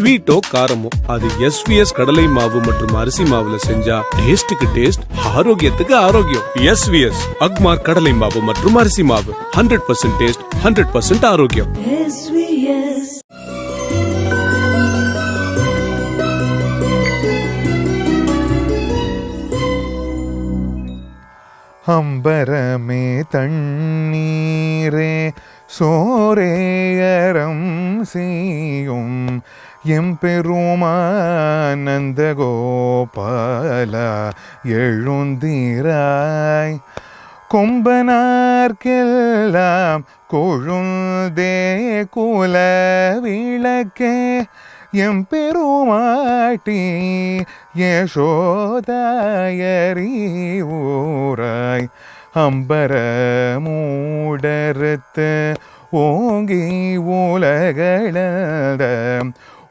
ஸ்வீட்டோ காரமோ அது எஸ்விஎஸ் கடலை மாவு மற்றும் அரிசி மாவுல செஞ்சா டேஸ்டுக்கு டேஸ்ட் ஆரோக்கியத்துக்கு ஆரோக்கியம். எஸ்விஎஸ் அக்மார் கடலை மாவு மற்றும் அரிசி மாவு. Hundred percent taste hundred percent ஆரோக்கியம். அம்பரமே தண்ணீரே சோரேயரம் செய்யும் எம்பெருமானந்த கோபால எழுந்தீராய். கொம்பனார்க்கெல்லாம் கொழுந்தே குல விளக்கே. எம்பெருமாட்டி யசோதாயரி அம்பர மூடருத்து ஓங்கி உலகளந்த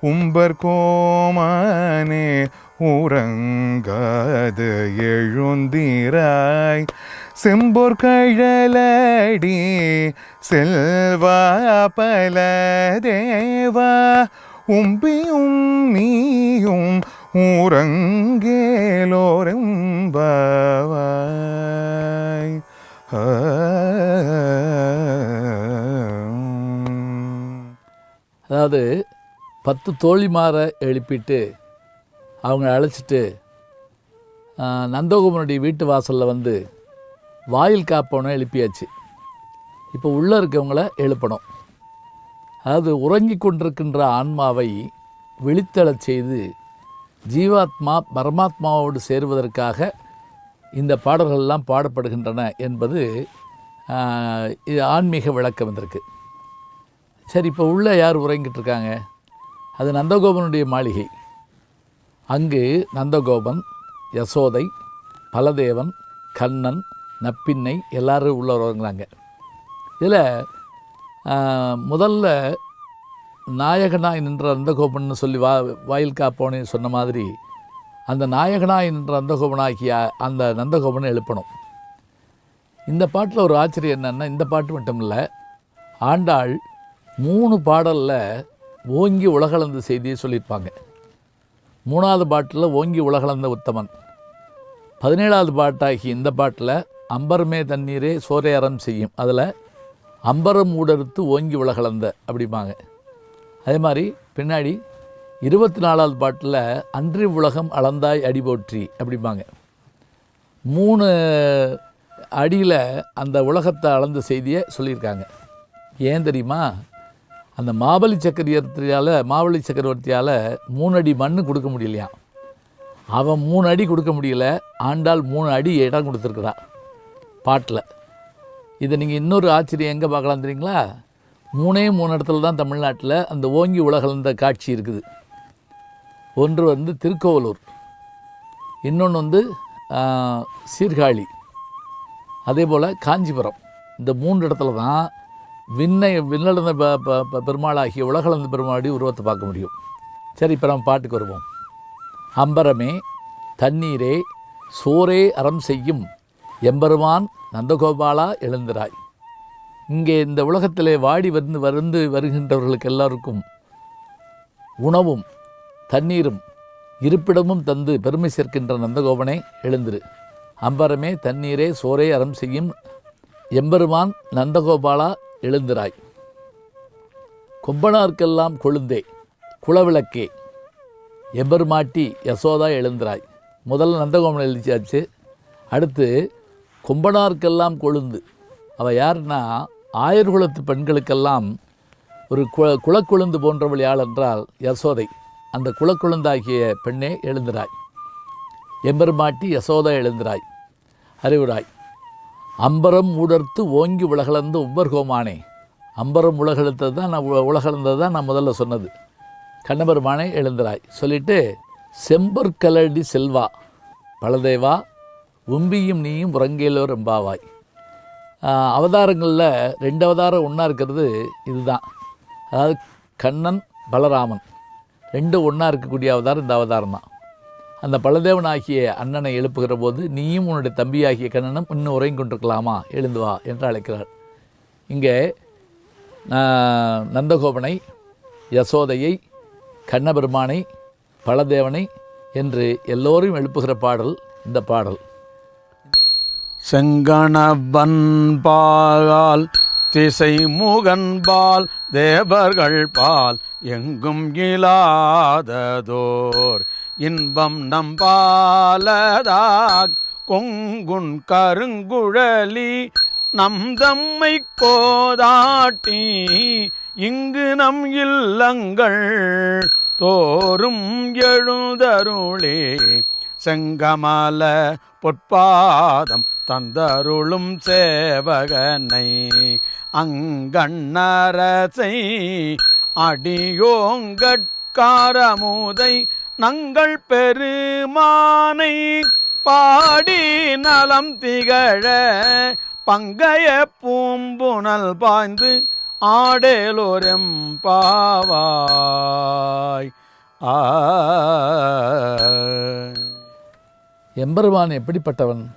உம்பர் கோமானே உறங்காது எழுந்திராய். செம்பொர் கழலடி செல்வா பல தேவா உம்பியும் நீயும் உறங்கேலோரும் பாவாய் அதாவது பத்து தோழிமாரை எழுப்பிட்டு அவங்க அழைச்சிட்டு நந்தகுமனுடைய வீட்டு வாசலில் வந்து வாயில் காப்பவனை எழுப்பியாச்சு. இப்போ உள்ளே இருக்கவங்கள எழுப்பணும். அதாவது உறங்கி கொண்டிருக்கின்ற ஆன்மாவை விழித்தெழச் செய்து ஜீவாத்மா பரமாத்மாவோடு சேருவதற்காக இந்த பாடல்கள்லாம் பாடப்படுகின்றன என்பது இது ஆன்மீக விளக்கம் வந்திருக்கு. சரி இப்போ உள்ளே யார் உறங்கிட்டு இருக்காங்க? அது நந்தகோபனுடைய மாளிகை. அங்கு நந்தகோபன் யசோதை பலதேவன் கண்ணன் நப்பின்னை எல்லாரும் உள்ள இதில் முதல்ல நாயகனாய் நின்ற அந்தகோபன் சொல்லி வா வாயில் காப்போனே சொன்ன மாதிரி அந்த நாயகனாய் நின்ற அந்தகோபனாகிய அந்த நந்தகோபனை எழுப்பணும். இந்த பாட்டில் ஒரு ஆச்சரியம் என்னென்னா இந்த பாட்டு மட்டும் இல்லை ஆண்டாள் மூணு பாடலில் ஓங்கி உலகளந்த செய்தியை சொல்லியிருப்பாங்க. மூணாவது பாட்டில் ஓங்கி உலகளந்த உத்தமன். பதினேழாவது பாட்டாகி இந்த பாட்டில் அம்பரமே தண்ணீரே சோரை அறம் செய்யும். அதில் அம்பரம் ஊடறுத்து ஓங்கி உலகளந்த அப்படிம்பாங்க. அதே மாதிரி பின்னாடி இருபத்தி நாலாவது பாட்டில் அன்றி உலகம் அளந்தாய் அடி போற்றி அப்படிம்பாங்க. மூணு அடியில் அந்த உலகத்தை அளந்த செய்தியை சொல்லியிருக்காங்க. ஏன் தெரியுமா? அந்த மாபலி சக்கரவர்த்தியால் மாபலி சக்கரவர்த்தியால் மூணு அடி மண் கொடுக்க முடியலையா? அவன் மூணு அடி கொடுக்க முடியல. ஆண்டாள் மூணு அடி இடம் கொடுத்துருக்குறா பாட்டில். இதை நீங்கள் இன்னொரு ஆச்சரியம் எங்கே பார்க்கலாம் தெரியுங்களா? மூணே மூணு இடத்துல தான் தமிழ்நாட்டில் அந்த ஓங்கி உலகளந்த காட்சி இருக்குது. ஒன்று வந்து திருக்கோவலூர். இன்னொன்று வந்து சீர்காழி. அதே போல் காஞ்சிபுரம். இந்த மூன்று இடத்துல தான் விண்ணை விண்ணளந்த ப ப- ப- பெருமாளாகிய உலகளந்த பெருமாளுடைய உருவத்தை பார்க்க முடியும். சரி இப்போ நம்ம பாட்டுக்கு வருவோம். அம்பரமே தண்ணீரே சோரே அறம் செய்யும் எம்பெருமான் நந்தகோபாலா எழுந்திராய். இங்கே இந்த உலகத்திலே வாடி வந்து வருந்து வருகின்றவர்களுக்கு எல்லாருக்கும் உணவும் தண்ணீரும் இருப்பிடமும் தந்து பெருமை சேர்க்கின்ற நந்தகோபனை எழுந்திரு. அம்பரமே தண்ணீரே சோரே அறம் செய்யும் எம்பெருமான் நந்தகோபாலா எழுந்திராய். கொம்பனார்க்கெல்லாம் கொழுந்தே குலவிளக்கே. எம்பெருமாட்டி யசோதா எழுந்திராய். முதல்ல நந்தகோமன் எழுதிச்சாச்சு அடுத்து கொம்பனார்க்கெல்லாம் கொழுந்து. அவள் யாருன்னா ஆயர்குலத்து பெண்களுக்கெல்லாம் ஒரு கு குளக்கொழுந்து போன்றவள் யாழ் என்றால் யசோதை. அந்த குளக்கொழுந்தாகிய பெண்ணே எழுந்திராய். எம்பெருமாட்டி யசோதா எழுந்திராய். அறிவுராய். அம்பரம் ஊடர்த்து ஓங்கி உலகளந்து உம்பர்கோமானே அம்பரம் உலகெழுத்தது தான் நான் உலகளந்தது தான் நான் முதல்ல சொன்னது. கண்ணபெருமானே எழுந்திராய். சொல்லிட்டு செம்பற்கலடி செல்வா பலதேவா உம்பியும் நீயும் உறங்கையிலோர் எம்பாவாய். அவதாரங்களில் ரெண்டு அவதாரம் ஒன்றா இருக்கிறது இதுதான். அதாவது கண்ணன் பலராமன். ரெண்டு ஒன்றா இருக்கக்கூடிய அவதாரம் இந்த அவதாரம் தான். அந்த பலதேவனாகிய அண்ணனை எழுப்புகிற போது நீயும் உன்னுடைய தம்பியாகிய கண்ணனும் இன்னும் உறங்கிக் கொண்டிருக்கலாமா? எழுந்து வா என்று அழைக்கிறார். இங்கே நந்தகோபனை யசோதையை கண்ணபெருமானை பலதேவனை என்று எல்லோரும் எழுப்புகிற பாடல் இந்த பாடல். செங்கணவன்பால் திசை முகன்பால் தேவர்கள் பால் எங்கும் இலாததோர். இன்பம் நம்பாலதாக் கொங்குன் கருங்குழலி நம் தம்மை கோதாட்டி இங்கு நம் இல்லங்கள் தோறும் எழுதருளே. செங்கமல பொற்பாதம் தந்தருளும் சேவகனை அங்கண்ணரசை அடியோங்கட்காரமுதை நங்கள் பெருமானை பாடி நலம் திகழ பங்கைய பூம்புணல் பாய்ந்து ஆடேலோரம் பாவாய். ஆ. எம்பெருமான் எப்படிப்பட்டவன்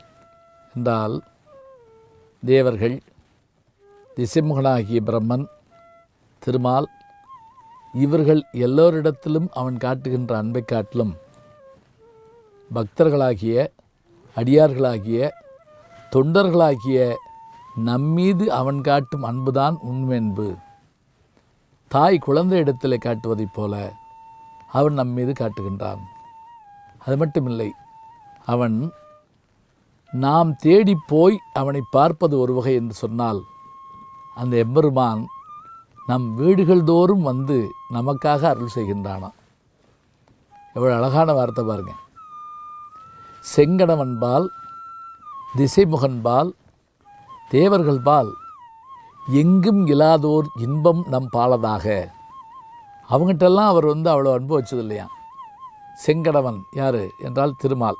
என்றால் தேவர்கள் திசைமுகனாகிய பிரம்மன் திருமால் இவர்கள் எல்லோரிடத்திலும் அவன் காட்டுகின்ற அன்பை காட்டிலும் பக்தர்களாகிய அடியார்களாகிய தொண்டர்களாகிய நம்மீது அவன் காட்டும் அன்புதான் உண்மென்பு. தாய் குழந்தை இடத்திலே காட்டுவதைப் போல அவன் நம்மீது காட்டுகின்றான். அது மட்டுமில்லை அவன் நாம் தேடி போய் அவனை பார்ப்பது ஒரு வகை என்று சொன்னால் அந்த எம்பெருமான் நம் வீடுகள் தோறும் வந்து நமக்காக அருள் செய்கின்றானாம் எவ்வளோ அழகான வார்த்தை பாருங்க. செங்கடவன்பால் திசைமுகன்பால் தேவர்கள்பால் எங்கும் இல்லாதோர் இன்பம் நம் பாலதாக. அவங்ககிட்டெல்லாம் அவர் வந்து அவ்வளோ அனுபவிச்சது இல்லையா செங்கடவன் யார் என்றால் திருமால்.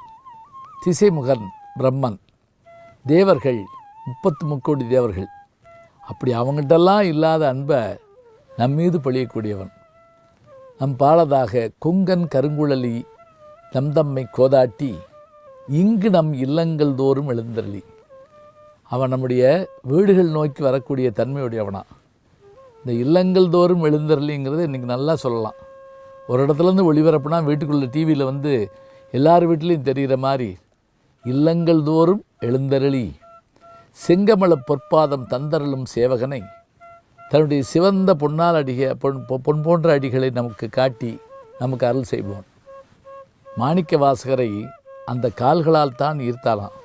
திசைமுகன் பிரம்மன். தேவர்கள் முப்பத்து முக்கோடி தேவர்கள். அப்படி அவங்ககிட்டலாம் இல்லாத அன்பை நம் மீது பொழியக்கூடியவன். நம் பாலதாக கொங்கன் கருங்குழலி நம் தம்மை கோதாட்டி இங்கு நம் இல்லங்கள் தோறும் எழுந்தருளி. அவன் நம்முடைய வீடுகள் நோக்கி வரக்கூடிய தன்மையுடையவனா. இந்த இல்லங்கள் தோறும் எழுந்தருளிங்கிறத இன்றைக்கி நல்லா சொல்லலாம். ஒரு இடத்துலேருந்து ஒளிபரப்புனா வீட்டுக்குள்ளே டிவியில் வந்து எல்லார் வீட்லேயும் தெரிகிற மாதிரி இல்லங்கள் தோறும் எழுந்தருளி. செங்கமல பொற்பாதம் தந்தருளும் சேவகனை தன்னுடைய சிவந்த பொன்னால் அடிக பொன் பொ- பொன் போன்ற அடிகளை நமக்கு காட்டி நமக்கு அருள் செய்வோம் மாணிக்க வாசகரை அந்த கால்களால் தான் ஈர்த்தாலாம்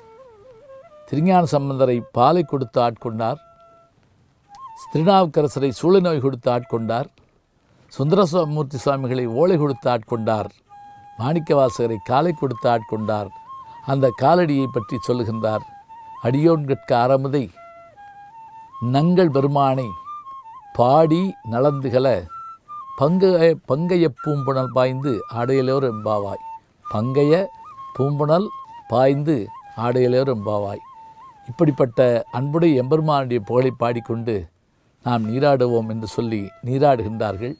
திருஞான சம்பந்தரை பாலை கொடுத்து ஆட்கொண்டார். திருநாவுக்கரசரை சூழநோய் கொடுத்து ஆட்கொண்டார். சுந்தரமூர்த்தி சுவாமிகளை ஓலை கொடுத்து ஆட்கொண்டார். மாணிக்கவாசகரை காலை கொடுத்து ஆட்கொண்டார். அந்த காலடியை பற்றி சொல்லுகின்றார். அடியோன்கட்க அறமுதை நங்கள் பெருமானை பாடி நலந்துகள பங்கைய பங்கைய பூம்புணல் பாய்ந்து ஆடையிலோர் எம்பாவாய் பங்கைய பூம்புணல் பாய்ந்து ஆடையிலோர் எம்பாவாய் இப்படிப்பட்ட அன்புடைய எம்பெருமானுடைய புகழை பாடிக்கொண்டு நாம் நீராடுவோம் என்று சொல்லி நீராடுகின்றார்கள்.